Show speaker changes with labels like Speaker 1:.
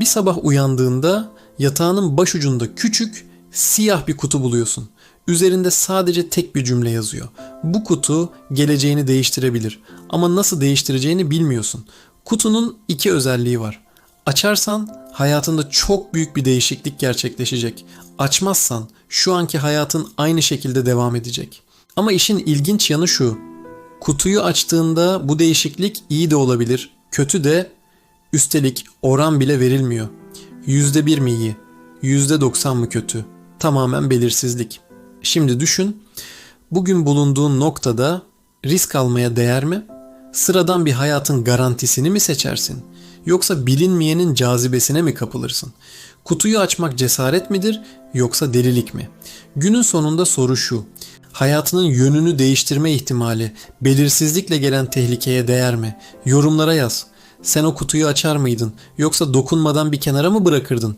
Speaker 1: Bir sabah uyandığında yatağının başucunda küçük, siyah bir kutu buluyorsun. Üzerinde sadece tek bir cümle yazıyor. Bu kutu geleceğini değiştirebilir ama nasıl değiştireceğini bilmiyorsun. Kutunun iki özelliği var. Açarsan hayatında çok büyük bir değişiklik gerçekleşecek. Açmazsan şu anki hayatın aynı şekilde devam edecek. Ama işin ilginç yanı şu. Kutuyu açtığında bu değişiklik iyi de olabilir, kötü de üstelik oran bile verilmiyor. %1 mi iyi, %90 mı kötü? Tamamen belirsizlik. Şimdi düşün, bugün bulunduğun noktada risk almaya değer mi? Sıradan bir hayatın garantisini mi seçersin? Yoksa bilinmeyenin cazibesine mi kapılırsın? Kutuyu açmak cesaret midir yoksa delilik mi? Günün sonunda soru şu. Hayatının yönünü değiştirme ihtimali belirsizlikle gelen tehlikeye değer mi? Yorumlara yaz. Sen o kutuyu açar mıydın yoksa dokunmadan bir kenara mı bırakırdın?